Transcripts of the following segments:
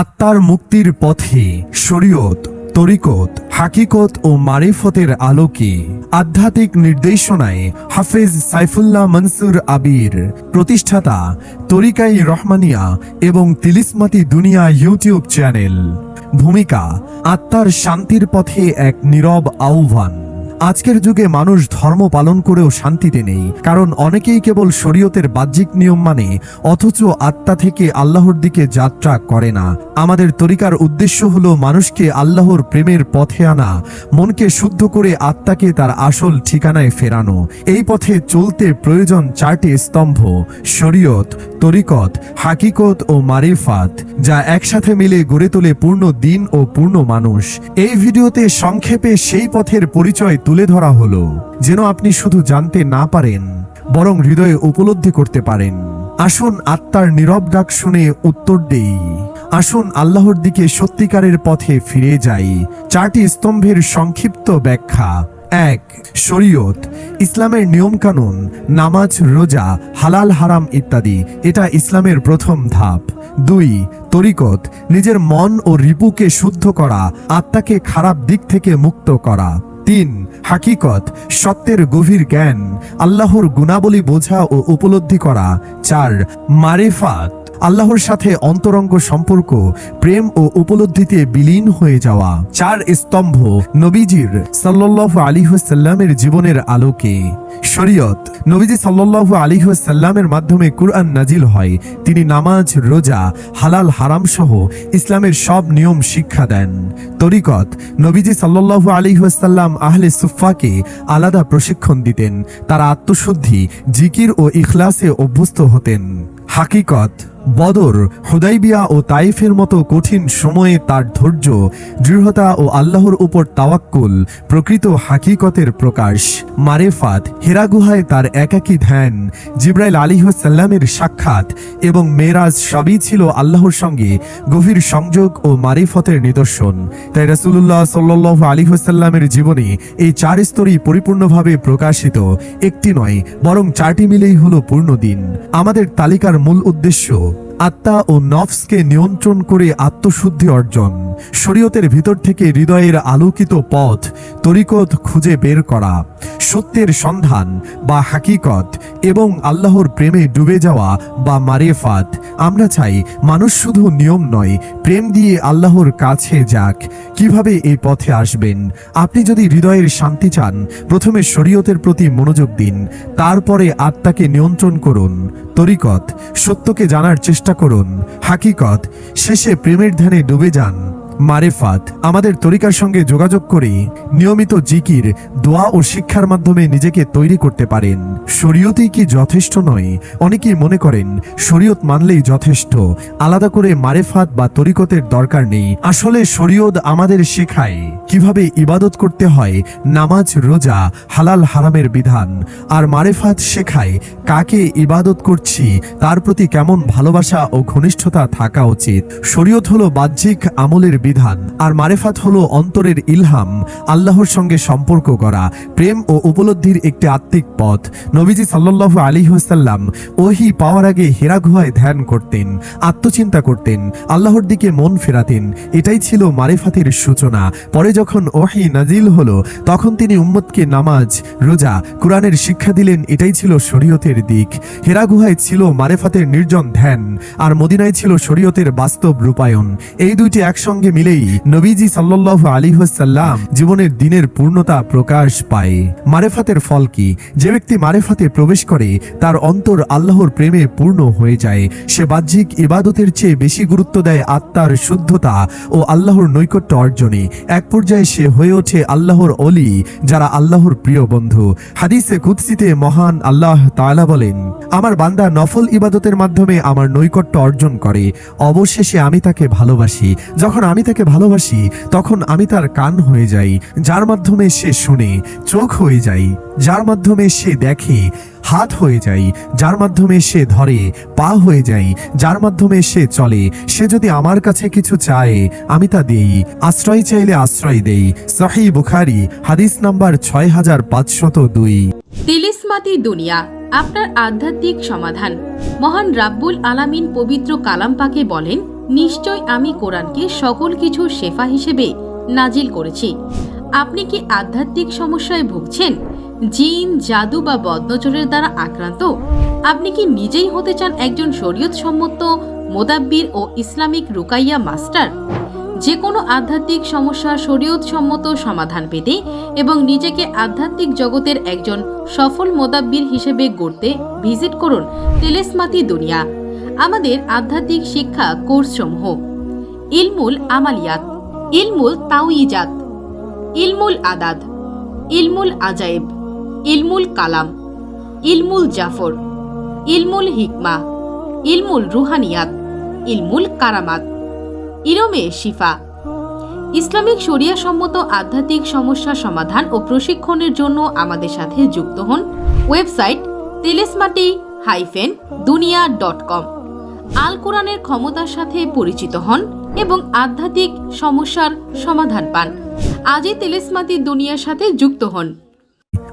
আত্মার মুক্তির পথে শরীয়ত, তরিকত, হাকিকত ও মারিফতের আলোকে আধ্যাত্মিক নির্দেশনায় হাফেজ সাইফুল্লাহ মনসুর আবির, প্রতিষ্ঠাতা তরিকাই রহমানিয়া এবং তিলিসমাতি দুনিয়া ইউটিউব চ্যানেল। ভূমিকা, আত্মার শান্তির পথে এক নীরব আহ্বান। আজকের যুগে মানুষ ধর্ম পালন করেও শান্তিতে নেই, কারণ অনেকেই কেবল শরীয়তের বাহ্যিক নিয়ম মানে অথচ আত্মা থেকে আল্লাহর দিকে যাত্রা করে না। আমাদের তরিকার উদ্দেশ্য হলো মানুষকে আল্লাহর প্রেমের পথে আনা, মনকে শুদ্ধ করে আত্মাকে তার আসল ঠিকানায় ফেরানো। এই পথে চলতে প্রয়োজন চারটি স্তম্ভ, শরীয়ত, তরিকত, হাকিকত ও মারিফাত, যা একসাথে মিলে গড়ে তোলে পূর্ণ দিন ও পূর্ণ মানুষ। এই ভিডিওতে সংক্ষেপে সেই পথের পরিচয় তুলে ধরা হলো, যেন আপনি শুধু জানতে না পারেন, বরং হৃদয়ে উপলব্ধি করতে পারেন। আসুন আত্মার নীরব ডাক শুনে উত্তর দেই। আসুন আল্লাহর দিকে সত্যিকারের পথে ফিরে যাই। চারটি স্তম্ভের সংক্ষিপ্ত ব্যাখ্যা। এক, শরীয়ত, ইসলামের নিয়মকানুন, নামাজ, রোজা, হালাল, হারাম ইত্যাদি, এটা ইসলামের প্রথম ধাপ। দুই, তরিকত, নিজের মন ও রিপুকে শুদ্ধ করা, আত্মাকে খারাপ দিক থেকে মুক্ত করা। তিন হাকিকত, সত্যের গভীর জ্ঞান, আল্লাহর গুণাবলী বোঝা ও উপলব্ধি করা। চার, মারেফাত, আল্লাহর সাথে অন্তরঙ্গ সম্পর্ক, প্রেম ও উপলব্ধিতে বিলীন হয়ে যাওয়া। চার, স্তম্ভ, নবীজির সাল্লাহ আলিহাসাল্লামের জীবনের আলোকে। শরীয়ত, নবীজি সাল্লাহ আলিহাসাল্লামের মাধ্যমে কুরআন নাজিল হয়। তিনি নামাজ, রোজা, হালাল হারাম সহ ইসলামের সব নিয়ম শিক্ষা দেন। তরিকত, নবীজি সাল্লাহ আলিহাসাল্লাম আহলে সুফাকে আলাদা প্রশিক্ষণ দিতেন। তারা আত্মশুদ্ধি জিকির ও ইখলাসে অভ্যস্ত হতেন। হাকিকত বদর, হুদাইবিয়া ও তাইফের মতো কঠিন সময়ে তার ধৈর্য, দৃঢ়তা ও আল্লাহর উপর তাওয়াক্কুল প্রকৃত হাকিকতের প্রকাশ। মারেফাত, হেরা গুহায় তার একাকী ধ্যান, জিব্রাইল আলিহাসাল্লামের সাক্ষাৎ এবং মেরাজ সবই ছিল আল্লাহর সঙ্গে গভীর সংযোগ ও মারিফতের নিদর্শন। তাই রাসুল্লাহ সাল্লাহ আলিহাসাল্লামের জীবনে এই চার স্তরই পরিপূর্ণভাবে প্রকাশিত, একটি নয়, বরং চারটি মিলেই হলো পূর্ণ দিন। আমাদের তালিকার মূল উদ্দেশ্য আত্মা ও নফসকে নিয়ন্ত্রণ করে আত্মশুদ্ধি অর্জন। শরীয়তের ভিতর থেকে হৃদয়ের আলোকিত পথ, তরিকত খুঁজে বের করা। সত্যের সন্ধান বা হাকিকত এবং আল্লাহর প্রেমে ডুবে যাওয়া বা মারেফাত। আমরা চাই মানুষ শুধু নিয়ম নয়, প্রেম দিয়ে আল্লাহর কাছে যাক। কীভাবে এই পথে আসবেন? আপনি যদি হৃদয়ের শান্তি চান, প্রথমে শরীয়তের প্রতি মনোযোগ দিন, তারপরে আত্মাকে নিয়ন্ত্রণ করুন। তরিকত, সত্যকে জানার চেষ্টা করুন। হাকিকত, শেষে প্রেমের ধ্যানে ডুবে যান। মারেফাত, আমাদের তরিকার সঙ্গে যোগাযোগ করে নিয়মিত জিকির, দোয়া ও শিক্ষার মাধ্যমে নিজেকে তৈরি করতে পারেন। শরীয়তেই কি যথেষ্ট নয়? অনেকেই মনে করেন, শরীয়ত মানলেই যথেষ্ট। আলাদা করে মারেফাত বা তরিকতের দরকার নেই। আসলে শরীয়ত আমাদের শেখায় কীভাবে ইবাদত করতে হয়, নামাজ, রোজা, হালাল হারামের বিধান। আর মারেফাত শেখায় কাকে ইবাদত করছি, তার প্রতি কেমন ভালোবাসা ও ঘনিষ্ঠতা থাকা উচিত। শরীয়ত হলো বাহ্যিক আমলের বিধান। আর মারেফাত হলো অন্তরের ইলহাম, আল্লাহর সঙ্গে সম্পর্ক করা, প্রেম ও উপলব্ধির একটি আত্মিক পথ। নবীজি সাল্লাহ আলী হাসাল্লাম ওহি পাওয়ার আগে হেরা গুহায় ধ্যান করতেন, আত্মচিন্তা করতেন, আল্লাহর দিকে মন ফেরাতেন, এটাই ছিল মারেফাতের সূচনা। পরে যখন ওহি নাজিল হলো, তখন তিনি উম্মতকে নামাজ, রোজা, কোরআনের শিক্ষা দিলেন, এটাই ছিল শরীয়তের দিক। হেরা গুহায় ছিল মারেফাতের নির্জন ধ্যান, আর মদিনায় ছিল শরীয়তের বাস্তব রূপায়ণ। এই দুইটি একসঙ্গে মিলেই নবীজি সাল্লাহ আলী সাল্লাম জীবনের দিনের পূর্ণতা প্রকাশ পায়। মারেফাতের ফল কি? যে ব্যক্তি মারেফাতে প্রবেশ করে, তার অন্তর আল্লাহর প্রেমে পূর্ণ হয়ে যায়। সে বাহ্যিক ইবাদতের চেয়ে বেশি গুরুত্ব দেয় আত্মার শুদ্ধতা ও আল্লাহর নৈকট্য অর্জনে। এক পর্যায়ে সে হয়ে ওঠে আল্লাহর অলি, যারা আল্লাহর প্রিয় বন্ধু। হাদিসে কুৎসিতে মহান আল্লাহ তাআলা বলেন, আমার বান্দা নফল ইবাদতের মাধ্যমে আমার নৈকট্য অর্জন করে। অবশেষে আমি তাকে ভালোবাসি। যখন আমি তাকে ভালোবাসি, তখন আমি তার কান হয়ে যাই, যার মাধ্যমে সে শুনে, চোখ হয়ে যাই, যার মাধ্যমে সে দেখে, হাত হয়ে যাই, যার মাধ্যমে সে ধরে, পা হয়ে যাই, যার মাধ্যমে সে চলে, সে যদি আমার কাছে কিছু চায়, আমি তা দেই, আশ্রয় চাইলে আশ্রয় দেই, সহি বুখারি, হাদিস নাম্বার ছয় হাজার পাঁচশত দুই। তিলিসমাতি দুনিয়া, আপনার আধ্যাত্মিক সমাধান। মহান রাব্বুল আলামিন পবিত্র কালাম পাকে বলেন নিশ্চয় আমি কোরআনকে সকল কিছু শেফা হিসেবে নাজিল করেছি। আপনি কি আধ্যাত্মিক সমস্যায় ভুগছেন? জিন, জাদু বা বদনজরের দ্বারা আক্রান্ত? আপনি কি নিজেই হতে চান একজন শরীয়ত সম্মত মোদাব্বির ও ইসলামিক রুকাইয়া মাস্টার? যে কোনো আধ্যাত্মিক সমস্যার শরীয়ত সম্মত সমাধান পেতে এবং নিজেকে আধ্যাত্মিক জগতের একজন সফল মোদাব্বির হিসেবে গড়তে ভিজিট করুন তেলেসমাতি দুনিয়া। আমাদের আধ্যাত্মিক শিক্ষা কোর্সসমূহ। ইলমুল আমালিয়াত। ইলমুল তাওইজাত ইলমুল আদাদ ইলমুল আজাইব। ইলমুল কালাম। ইলমুল জাফর। ইলমুল হিকমা। ইলমুল রুহানিয়াত। ইলমুল কারামাত। ইরমে শিফা। ইসলামিক শরিয়া সম্মত আধ্যাত্মিক সমস্যা সমাধান ও প্রশিক্ষণের জন্য আমাদের সাথে যুক্ত হন website Telesmati hyphen Duniya dot com. আল কোরআনের ক্ষমতার সাথে পরিচিত হন এবং আধ্যাত্মিক সমস্যার সমাধান পান। আজই তেলেসমাতি দুনিয়ার সাথে যুক্ত হন।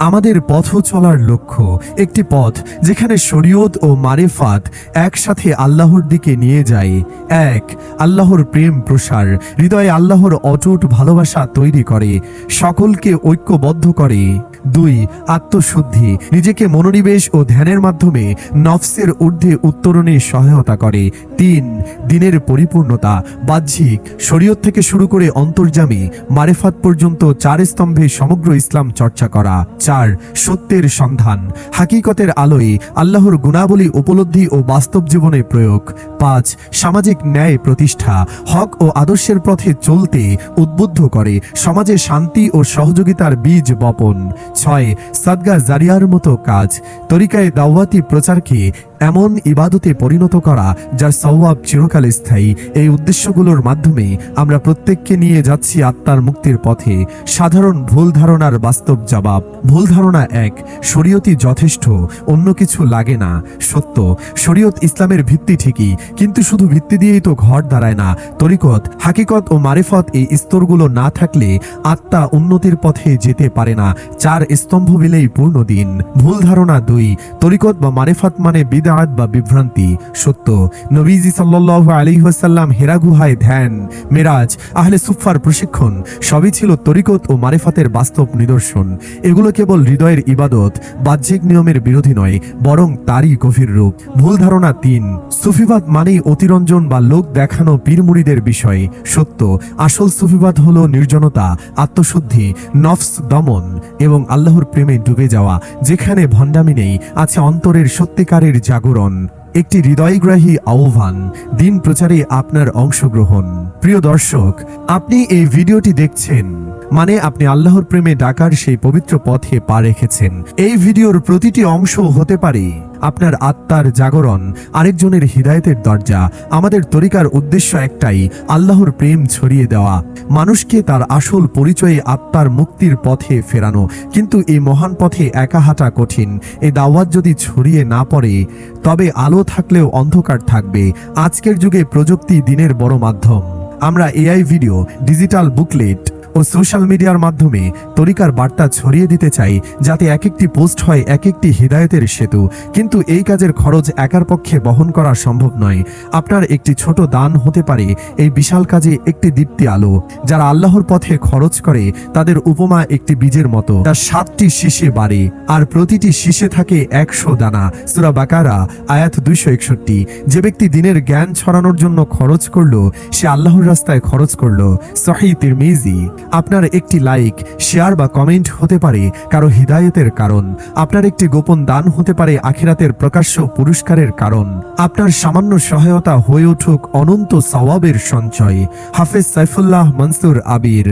আমাদের পথ চলার লক্ষ্য, একটি পথ যেখানে শরীয়ত ও মারেফাত একসাথে আল্লাহর দিকে নিয়ে যায়। এক, আল্লাহর প্রেম প্রসার, হৃদয়ে আল্লাহর অটুট ভালোবাসা তৈরি করে, সকলকে ঐক্যবদ্ধ করে। দুই, আত্মশুদ্ধি, নিজেকে মনোনিবেশ ও ধ্যানের মাধ্যমে নফসের ঊর্ধ্বে উত্তরণে সহায়তা করে। তিন, দিনের পরিপূর্ণতা, বাহ্যিক, শরীয়ত থেকে শুরু করে অন্তর্জামী, মারেফাত পর্যন্ত চার স্তম্ভে সমগ্র ইসলাম চর্চা করা। চার সত্যের সন্ধান, হাকিকতের আলোয় আল্লাহর গুণাবলী উপলব্ধি ও বাস্তব জীবনে প্রয়োগ। পাঁচ, সামাজিক ন্যায় প্রতিষ্ঠা, হক ও আদর্শের পথে চলতে উদ্বুদ্ধ করে, সমাজে শান্তি ও সহযোগিতার বীজ বপন। ছয়, সাদগা জারিয়ার মতো কাজ, তরিকায় দাওয়াতি প্রচারকে এমন ইবাদতে পরিণত করা যার সওয়াব চিরকাল স্থায়ী। এই উদ্দেশ্যগুলোর মাধ্যমে আমরা প্রত্যেককে নিয়ে যাচ্ছি আত্মার মুক্তির পথে। সাধারণ ভুল ধারণার বাস্তব জবাব। ভুল ধারণা এক, শরীয়তই যথেষ্ট, অন্য কিছু লাগে না। সত্য, শরীয়ত ইসলামের ভিত্তি ঠিকই, কিন্তু শুধু ভিত্তি দিয়েই তো ঘর দাঁড়ায় না। তরিকত, হাকিকত ও মারেফত এই স্তরগুলো না থাকলে আত্মা উন্নতির পথে যেতে পারে না। চার স্তম্ভ বিলেই পূর্ণ দিন। ভুল ধারণা দুই, তরিকত বা মারেফত মানে বিদাত বা বিভ্রান্তি সত্য। নবীজি সাল্লাহ আলিহাসাল্লাম হেরা গুহায় ধ্যান, মেরাজ, আহলে সুফার প্রশিক্ষণ, সবই ছিল তরিকত ও মারেফাতের বাস্তব নিদর্শন। এগুলো কেবল হৃদয়ের ইবাদত, বাহ্যিক নিয়মের বিরোধী নয়, বরং তারই গভীর রূপ। ভুল ধারণা তিন, সুফিবাদ মানেই অতিরঞ্জন বা লোক দেখানো পীরমুড়িদের বিষয়, সত্য। আসল সুফিবাদ হলো নির্জনতা, আত্মশুদ্ধি, নফস দমন এবং আল্লাহর প্রেমে ডুবে যাওয়া, যেখানে ভণ্ডামি নেই, আছে অন্তরের সত্যিকারের জাগরণ, একটি হৃদয়গ্রাহী আহ্বান, দিন প্রচারে আপনার অংশগ্রহণ। প্রিয় দর্শক, আপনি এই ভিডিওটি দেখছেন মানে আপনি আল্লাহর প্রেমে ডাকার সেই পবিত্র পথে পা রেখেছেন। এই ভিডিওর প্রতিটি অংশ হতে পারে। আপনার আত্মার জাগরণ, আরেকজনের হৃদায়তের দরজা। আমাদের তরিকার উদ্দেশ্য একটাই, আল্লাহর প্রেম ছড়িয়ে দেওয়া। মানুষকে তার আসল পরিচয়ে আত্মার মুক্তির পথে ফেরানো। কিন্তু এই মহান পথে একা হাঁটা কঠিন। এই দাওয়াত যদি ছড়িয়ে না পড়ে, তবে আলো থাকলেও অন্ধকার থাকবে। আজকের যুগে প্রযুক্তি দিনের বড় মাধ্যম। আমরা এআই ভিডিও, ডিজিটাল বুকলেট ও সোশ্যাল মিডিয়ার মাধ্যমে তরিকার বার্তা ছড়িয়ে দিতে চাই, যাতে এক একটি পোস্ট হয় এক একটি হৃদায়তের সেতু। কিন্তু এই কাজের খরচ একার পক্ষে বহন করা সম্ভব নয়। আপনার একটি ছোট দান হতে পারে, এই বিশাল কাজে একটি দীপ্তি আলো। যারা আল্লাহর পথে খরচ করে, তাদের উপমা একটি বীজের মতো। তার সাতটি শীষে বাড়ে, আর প্রতিটি শীষে থাকে একশো দানা। সুরা বাকারা, আয়াত দুইশো একষট্টি। যে ব্যক্তি দিনের জ্ঞান ছড়ানোর জন্য খরচ করল, সে আল্লাহর রাস্তায় খরচ করল। সহি তিরমিজি। আপনার একটি লাইক, শেয়ার বা কমেন্ট হতে পারে কারও হৃদায়তের কারণ, আপনার একটি গোপন দান হতে পারে আখিরাতের প্রকাশ্য পুরস্কারের কারণ, আপনার সামান্য সহায়তা হয়ে উঠুক অনন্ত সওয়াবের সঞ্চয়। হাফেজ সাইফুল্লাহ মনসুর আবির।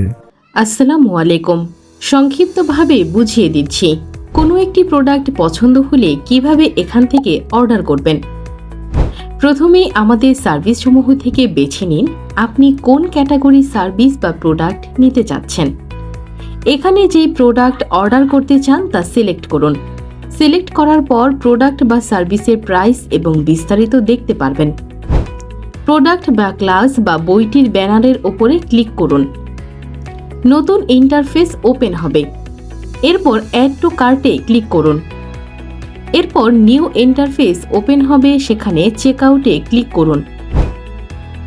আসসালামু আলাইকুম। সংক্ষিপ্তভাবে বুঝিয়ে দিচ্ছি, কোনো একটি প্রোডাক্ট পছন্দ হলে কীভাবে এখান থেকে অর্ডার করবেন? প্রথমে আমাদের সার্ভিসসমূহ থেকে বেছে নিন। আপনি কোন ক্যাটাগরি সার্ভিস বা প্রোডাক্ট নিতে চাচ্ছেন? এখানে যে প্রোডাক্ট অর্ডার করতে চান তা সিলেক্ট করুন। সিলেক্ট করার পর প্রোডাক্ট বা সার্ভিসের প্রাইস এবং বিস্তারিত দেখতে পারবেন। প্রোডাক্ট বা ক্লাস বা বইটির ব্যানারের ওপরে ক্লিক করুন। নতুন ইন্টারফেস ওপেন হবে। এরপর অ্যাড টু কার্টে ক্লিক করুন। এরপর নিউ ইন্টারফেস ওপেন হবে, সেখানে চেক আউটে ক্লিক করুন।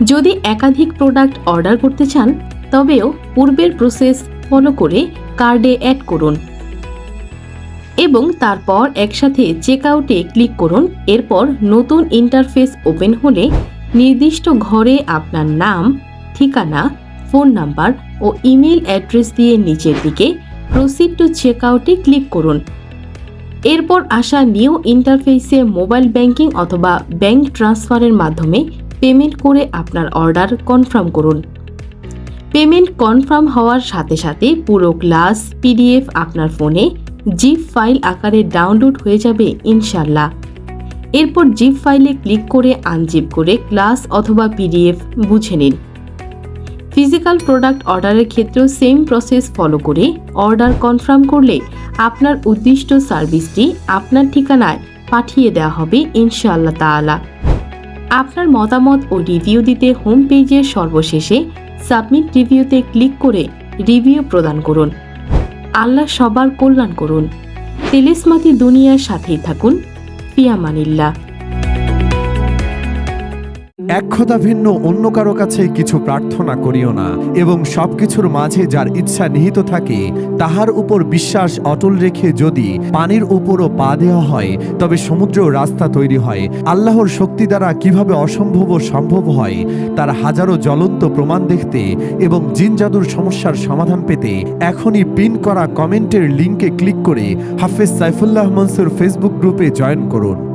যদি একাধিক প্রোডাক্ট অর্ডার করতে চান, তবেও পূর্বের প্রসেস ফলো করে কার্ডে অ্যাড করুন। এবং তারপর একসাথে চেক আউটে ক্লিক করুন। এরপর নতুন ইন্টারফেস ওপেন হলে নির্দিষ্ট ঘরে আপনার নাম, ঠিকানা ফোন নাম্বার ও ইমেল অ্যাড্রেস দিয়ে নিচের দিকে প্রসিড টু চেক আউটে ক্লিক করুন। এরপর আসা নিউ ইন্টারফেসে মোবাইল ব্যাংকিং অথবা ব্যাংক ট্রান্সফারের মাধ্যমে পেমেন্ট করে আপনার অর্ডার কনফার্ম করুন। পেমেন্ট কনফার্ম হওয়ার সাথে সাথে পুরো ক্লাস পিডিএফ আপনার ফোনে জিপ ফাইল আকারে ডাউনলোড হয়ে যাবে ইনশাল্লাহ এরপর জিপ ফাইলে ক্লিক করে আনজিপ করে ক্লাস অথবা পিডিএফ বুঝে নিন। ফিজিক্যাল প্রোডাক্ট অর্ডারের ক্ষেত্রেও সেম প্রসেস ফলো করে অর্ডার কনফার্ম করলে আপনার উদ্দিষ্ট সার্ভিসটি আপনার ঠিকানায় পাঠিয়ে দেওয়া হবে ইনশাআল্লাহ তাআলা। আপনার মতামত ও রিভিউ দিতে হোম পেজের সর্বশেষে সাবমিট রিভিউতে ক্লিক করে রিভিউ প্রদান করুন। আল্লাহ সবার কল্যাণ করুন। তেলিসমাতি দুনিয়ার সাথেই থাকুন। ফিয়ামানিল্লাহ এক খোদা ভিন্ন, অন্য কারও কাছে কিছু প্রার্থনা করিও না, এবং সবকিছুর মাঝে যার ইচ্ছা নিহিত থাকে, তাহার উপর বিশ্বাস অটল রেখে যদি পানির উপরও পা দেওয়া হয়, তবে সমুদ্র রাস্তা তৈরি হয়। আল্লাহর শক্তি দ্বারা কীভাবে অসম্ভব সম্ভব হয়, তার হাজারো জ্বলন্ত প্রমাণ দেখতে এবং জিন জাদুর সমস্যার সমাধান পেতে এখনই পিন করা কমেন্টের লিঙ্কে ক্লিক করে হাফেজ সাইফুল্লাহ মনসুর ফেসবুক গ্রুপে জয়েন করুন।